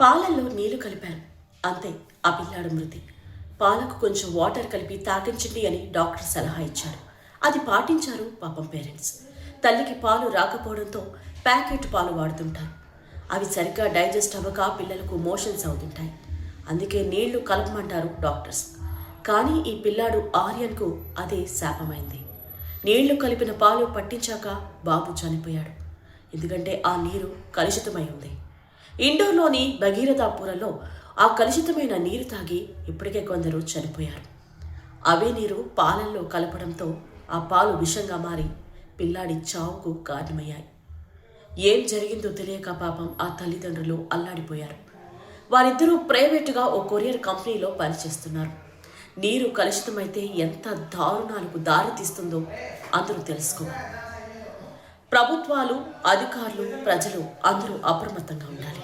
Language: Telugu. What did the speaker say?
పాలల్లో నీళ్ళు కలిపాను. అంతే ఆ పిల్లాడు మృతి. పాలకు కొంచెం వాటర్ కలిపి తాగించండి అని డాక్టర్ సలహా ఇచ్చారు అది పాటించారు పాపం పేరెంట్స్. తల్లికి పాలు రాకపోవడంతో ప్యాకెట్ పాలు వాడుతుంటారు. అవి సరిగ్గా డైజెస్ట్ అవ్వక పిల్లలకు మోషన్స్ అవుతుంటాయి. అందుకే నీళ్ళు కలపమంటారు డాక్టర్స్. కానీ ఈ పిల్లాడు ఆర్యన్కు అదే శాపమైంది. నీళ్ళు కలిపిన పాలు పట్టించాక బాబు చనిపోయాడు. ఎందుకంటే ఆ నీరు కలుషితమై ఉంది. ఇండోర్లోని భగీరథాపురంలో ఆ కలుషితమైన నీరు తాగి ఇప్పటికే కొందరు చనిపోయారు. అవే నీరు పాలల్లో కలపడంతో ఆ పాలు విషంగా మారి పిల్లాడి చావుకు కారణమయ్యాయి. ఏం జరిగిందో తెలియక పాపం ఆ తల్లిదండ్రులు అల్లాడిపోయారు. వారిద్దరూ ప్రైవేటుగా ఓ కొరియర్ కంపెనీలో పనిచేస్తున్నారు. నీరు కలుషితమైతే ఎంత దారుణాలకు దారితీస్తుందో అందరూ తెలుసుకోవాలి ప్రభుత్వాలు అధికారులు ప్రజలు అందరూ అప్రమత్తంగా ఉండాలి.